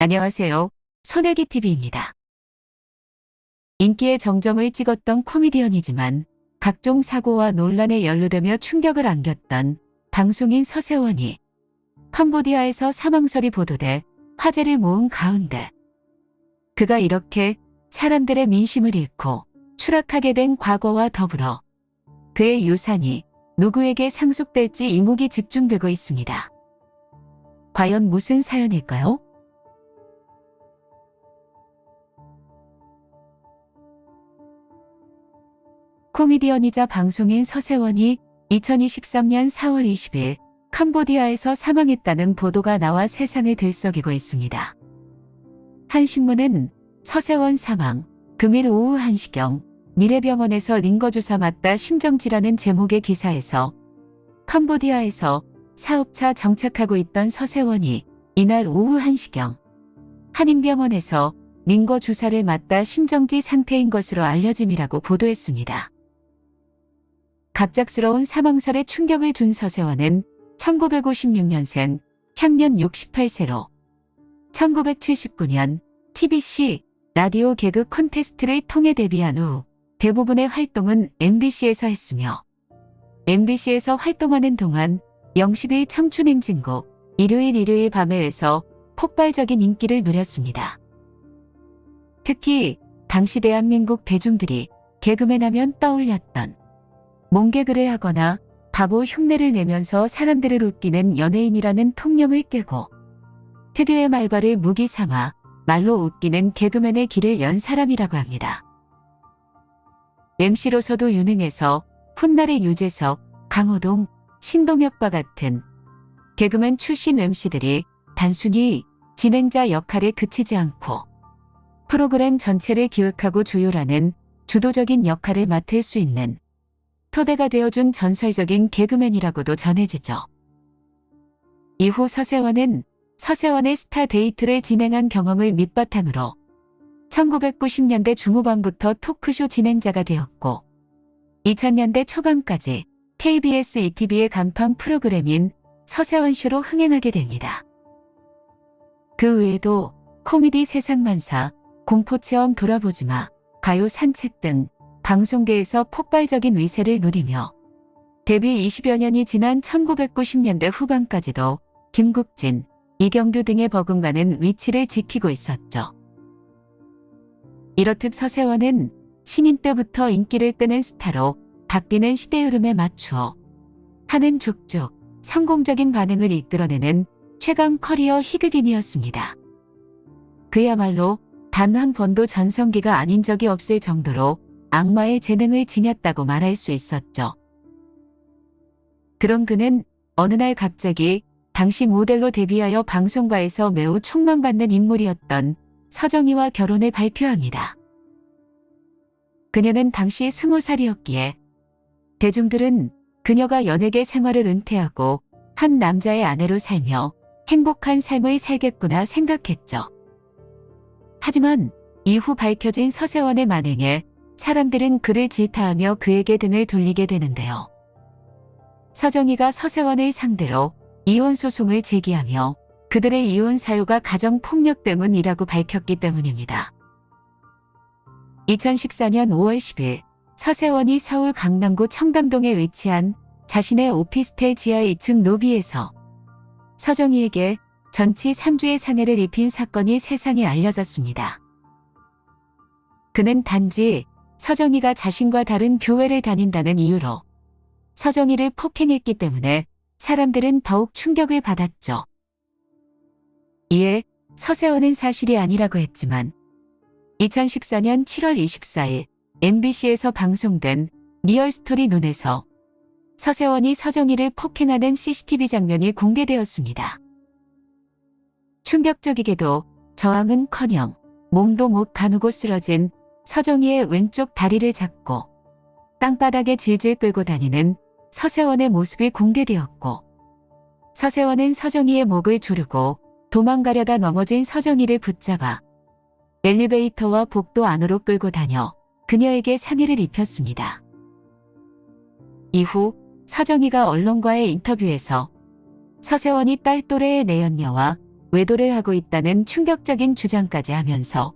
안녕하세요. 손혜기 TV입니다. 인기의 정점을 찍었던 코미디언이지만 각종 사고와 논란에 연루되며 충격을 안겼던 방송인 서세원이 캄보디아에서 사망설이 보도돼 화제를 모은 가운데 그가 이렇게 사람들의 민심을 잃고 추락하게 된 과거와 더불어 그의 유산이 누구에게 상속될지 이목이 집중되고 있습니다. 과연 무슨 사연일까요? 코미디언이자 방송인 서세원이 2023년 4월 20일 캄보디아에서 사망했다는 보도가 나와 세상을 들썩이고 있습니다. 한 신문은 서세원 사망, 금일 오후 1시경 미래병원에서 링거주사 맞다 심정지라는 제목의 기사에서 캄보디아에서 사업차 정착하고 있던 서세원이 이날 오후 1시경 한인병원에서 링거 주사를 맞다 심정지 상태인 것으로 알려짐이라고 보도했습니다. 갑작스러운 사망설에 충격을 준 서세원은 1956년생 향년 68세로 1979년 TBC 라디오 개그 콘테스트를 통해 데뷔한 후 대부분의 활동은 MBC에서 했으며 MBC에서 활동하는 동안 영십일 청춘행진곡 일요일 일요일 밤에에서 폭발적인 인기를 누렸습니다. 특히 당시 대한민국 대중들이 개그맨 하면 떠올렸던 몽개그를 하거나 바보 흉내를 내면서 사람들을 웃기는 연예인이라는 통념을 깨고 특유의 말발을 무기 삼아 말로 웃기는 개그맨의 길을 연 사람이라고 합니다. MC로서도 유능해서 훗날의 유재석, 강호동, 신동엽과 같은 개그맨 출신 MC들이 단순히 진행자 역할에 그치지 않고 프로그램 전체를 기획하고 조율하는 주도적인 역할을 맡을 수 있는 토대가 되어준 전설적인 개그맨이라고도 전해지죠. 이후 서세원은 서세원의 스타 데이트를 진행한 경험을 밑바탕으로 1990년대 중후반부터 토크쇼 진행자가 되었고 2000년대 초반까지 KBS ETV의 간판 프로그램인 서세원 쇼로 흥행하게 됩니다. 그 외에도 코미디 세상만사, 공포체험 돌아보지마, 가요 산책 등 방송계에서 폭발적인 위세를 누리며 데뷔 20여 년이 지난 1990년대 후반까지도 김국진, 이경규 등의 버금가는 위치를 지키고 있었죠. 이렇듯 서세원은 신인 때부터 인기를 끄는 스타로 바뀌는 시대 흐름에 맞추어 하는 족족 성공적인 반응을 이끌어내는 최강 커리어 희극인이었습니다. 그야말로 단 한 번도 전성기가 아닌 적이 없을 정도로 악마의 재능을 지녔다고 말할 수 있었죠. 그런 그는 어느 날 갑자기 당시 모델로 데뷔하여 방송가에서 매우 촉망받는 인물이었던 서정희와 결혼을 발표합니다. 그녀는 당시 스무 살이었기에 대중들은 그녀가 연예계 생활을 은퇴하고 한 남자의 아내로 살며 행복한 삶을 살겠구나 생각했죠. 하지만 이후 밝혀진 서세원의 만행에 사람들은 그를 질타하며 그에게 등을 돌리게 되는데요. 서정희가 서세원을 상대로 이혼 소송을 제기하며 그들의 이혼 사유가 가정 폭력 때문이라고 밝혔기 때문입니다. 2014년 5월 10일 서세원이 서울 강남구 청담동에 위치한 자신의 오피스텔 지하 2층 로비에서 서정희에게 전치 3주의 상해를 입힌 사건이 세상에 알려졌습니다. 그는 단지 서정희가 자신과 다른 교회를 다닌다는 이유로 서정희를 폭행했기 때문에 사람들은 더욱 충격을 받았죠. 이에 서세원은 사실이 아니라고 했지만 2014년 7월 24일 MBC에서 방송된 리얼스토리 눈에서 서세원이 서정희를 폭행하는 CCTV 장면이 공개되었습니다. 충격적이게도 저항은커녕 몸도 못 가누고 쓰러진 서정희의 왼쪽 다리를 잡고 땅바닥에 질질 끌고 다니는 서세원의 모습이 공개되었고 서세원은 서정희의 목을 조르고 도망가려다 넘어진 서정희를 붙잡아 엘리베이터와 복도 안으로 끌고 다녀 그녀에게 상해를 입혔습니다. 이후 서정희가 언론과의 인터뷰에서 서세원이 딸 또래의 내연녀와 외도를 하고 있다는 충격적인 주장까지 하면서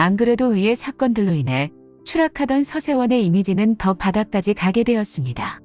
안 그래도 위의 사건들로 인해 추락하던 서세원의 이미지는 더 바닥까지 가게 되었습니다.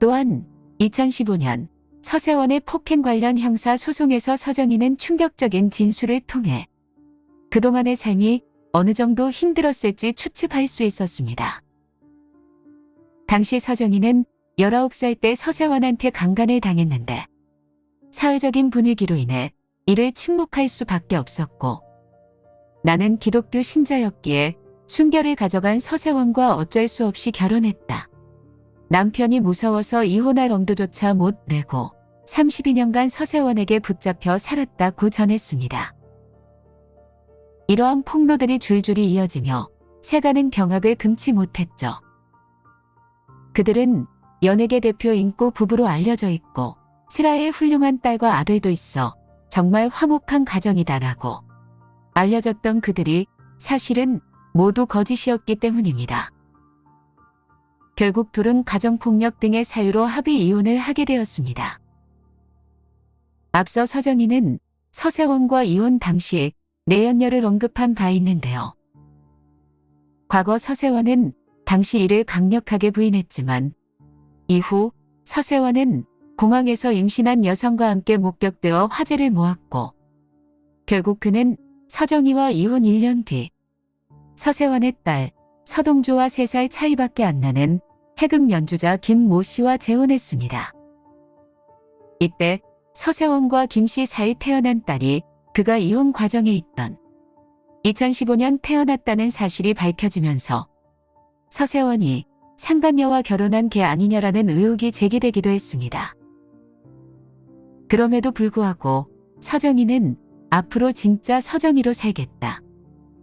또한 2015년 서세원의 폭행 관련 형사 소송에서 서정희는 충격적인 진술을 통해 그동안의 삶이 어느 정도 힘들었을지 추측할 수 있었습니다. 당시 서정희는 19살 때 서세원한테 강간을 당했는데 사회적인 분위기로 인해 이를 침묵할 수밖에 없었고 나는 기독교 신자였기에 순결을 가져간 서세원과 어쩔 수 없이 결혼했다. 남편이 무서워서 이혼할 엄두조차 못 내고 32년간 서세원에게 붙잡혀 살았다고 전했습니다. 이러한 폭로들이 줄줄이 이어지며 세가는 경악을 금치 못했죠. 그들은 연예계 대표 인고 부부로 알려져 있고 슬아의 훌륭한 딸과 아들도 있어 정말 화목한 가정이다라고 알려졌던 그들이 사실은 모두 거짓이었기 때문입니다. 결국 둘은 가정폭력 등의 사유로 합의 이혼을 하게 되었습니다. 앞서 서정희는 서세원과 이혼 당시 내연녀를 언급한 바 있는데요. 과거 서세원은 당시 이를 강력하게 부인했지만 이후 서세원은 공항에서 임신한 여성과 함께 목격되어 화제를 모았고 결국 그는 서정희와 이혼 1년 뒤 서세원의 딸 서동주와 3살 차이밖에 안 나는 해금 연주자 김모 씨와 재혼했습니다. 이때 서세원과 김 씨 사이 태어난 딸이 그가 이혼 과정에 있던 2015년 태어났다는 사실이 밝혀지면서 서세원이 상간녀와 결혼한 개 아니냐라는 의혹이 제기되기도 했습니다. 그럼에도 불구하고 서정희는 앞으로 진짜 서정희로 살겠다.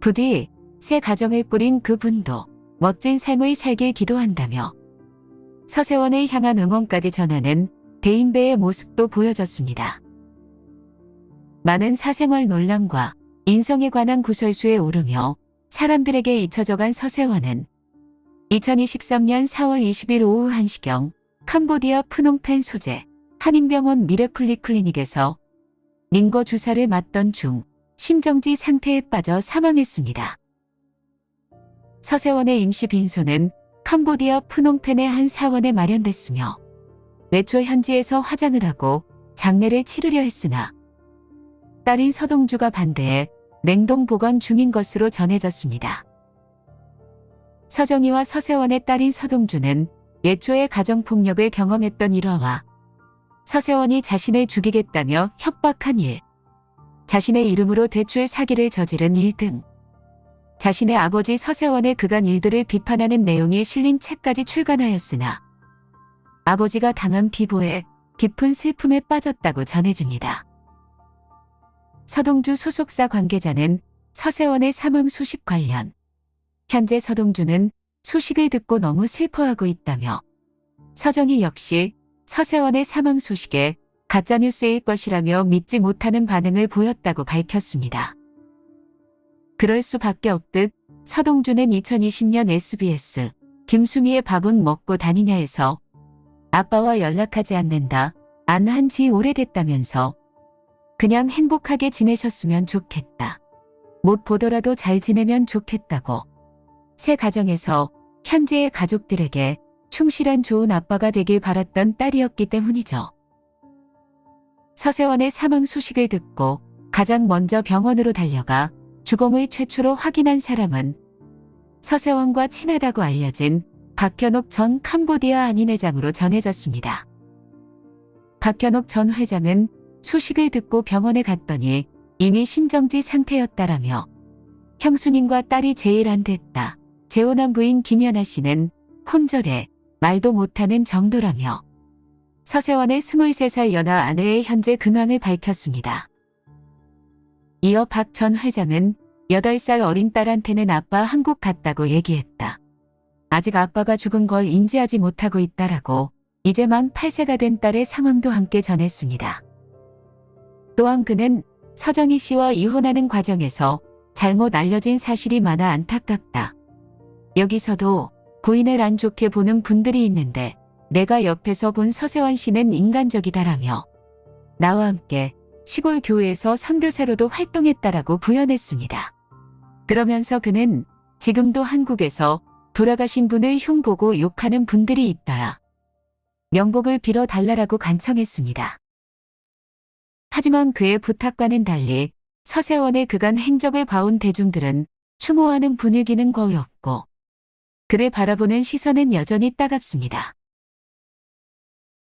부디 새 가정을 꾸린 그분도 멋진 삶을 살길 기도한다며 서세원을 향한 응원까지 전하는 대인배의 모습도 보여졌습니다. 많은 사생활 논란과 인성에 관한 구설수에 오르며 사람들에게 잊혀져간 서세원은 2023년 4월 20일 오후 1시경 캄보디아 프놈펜 소재 한인병원 미래플리 클리닉에서 링거 주사를 맞던 중 심정지 상태에 빠져 사망했습니다. 서세원의 임시 빈소는 캄보디아 프놈펜의 한 사원에 마련됐으며 외초 현지에서 화장을 하고 장례를 치르려 했으나 딸인 서동주가 반대해 냉동 보관 중인 것으로 전해졌습니다. 서정희와 서세원의 딸인 서동주는 예초의 가정폭력을 경험했던 일화와 서세원이 자신을 죽이겠다며 협박한 일, 자신의 이름으로 대출 사기를 저지른 일 등. 자신의 아버지 서세원의 그간 일들을 비판하는 내용이 실린 책까지 출간하였으나 아버지가 당한 비보에 깊은 슬픔에 빠졌다고 전해집니다. 서동주 소속사 관계자는 서세원의 사망 소식 관련. 현재 서동주는 소식을 듣고 너무 슬퍼하고 있다며 서정희 역시 서세원의 사망 소식에 가짜뉴스일 것이라며 믿지 못하는 반응을 보였다고 밝혔습니다. 그럴 수밖에 없듯 서동주는 2020년 SBS 김수미의 밥은 먹고 다니냐에서 아빠와 연락하지 않는다. 안 한 지 오래됐다면서 그냥 행복하게 지내셨으면 좋겠다. 못 보더라도 잘 지내면 좋겠다고. 새 가정에서 현재의 가족들에게 충실한 좋은 아빠가 되길 바랐던 딸이었기 때문이죠. 서세원의 사망 소식을 듣고 가장 먼저 병원으로 달려가 주검을 최초로 확인한 사람은 서세원과 친하다고 알려진 박현옥 전 캄보디아 안인회장으로 전해졌습니다. 박현옥 전 회장은 소식을 듣고 병원에 갔더니 이미 심정지 상태였다라며 형수님과 딸이 제일 안 됐다. 재혼한 부인 김연아 씨는 혼절해 말도 못하는 정도라며 서세원의 23살 연하 아내의 현재 근황을 밝혔습니다. 이어 박 전 회장은 8살 어린 딸한테는 아빠 한국 갔다고 얘기했다. 아직 아빠가 죽은 걸 인지하지 못하고 있다라고 이제 만 8세가 된 딸의 상황도 함께 전했습니다. 또한 그는 서정희 씨와 이혼하는 과정에서 잘못 알려진 사실이 많아 안타깝다. 여기서도 부인을 안 좋게 보는 분들이 있는데 내가 옆에서 본 서세원 씨는 인간적이다라며 나와 함께 시골 교회에서 선교사로도 활동했다라고 부연했습니다. 그러면서 그는 지금도 한국에서 돌아가신 분을 흉보고 욕하는 분들이 있다. 명복을 빌어 달라라고 간청했습니다. 하지만 그의 부탁과는 달리 서세원의 그간 행적을 봐온 대중들은 추모하는 분위기는 거의 없고 그를 바라보는 시선은 여전히 따갑습니다.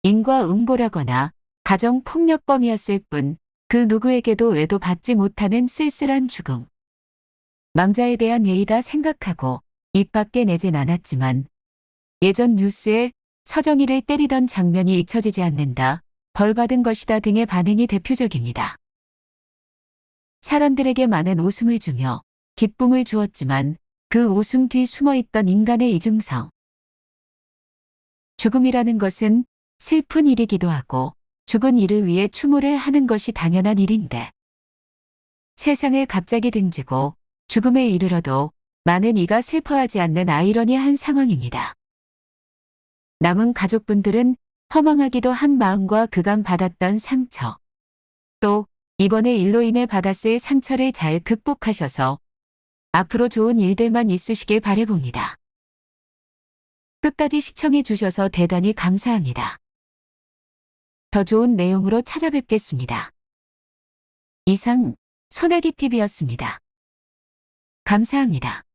인과 응보라거나 가정 폭력범이었을 뿐 그 누구에게도 외도 받지 못하는 쓸쓸한 죽음. 망자에 대한 예의다 생각하고 입 밖에 내진 않았지만 예전 뉴스에 서정희를 때리던 장면이 잊혀지지 않는다. 벌 받은 것이다 등의 반응이 대표적입니다. 사람들에게 많은 웃음을 주며 기쁨을 주었지만 그 웃음 뒤 숨어 있던 인간의 이중성. 죽음이라는 것은 슬픈 일이기도 하고 죽은 이를 위해 추모를 하는 것이 당연한 일인데 세상에 갑자기 등지고 죽음에 이르러도 많은 이가 슬퍼하지 않는 아이러니한 상황입니다. 남은 가족분들은 허망하기도 한 마음과 그간 받았던 상처, 또 이번에 일로 인해 받았을 상처를 잘 극복하셔서 앞으로 좋은 일들만 있으시길 바래봅니다. 끝까지 시청해 주셔서 대단히 감사합니다. 더 좋은 내용으로 찾아뵙겠습니다. 이상 소나기 TV였습니다. 감사합니다.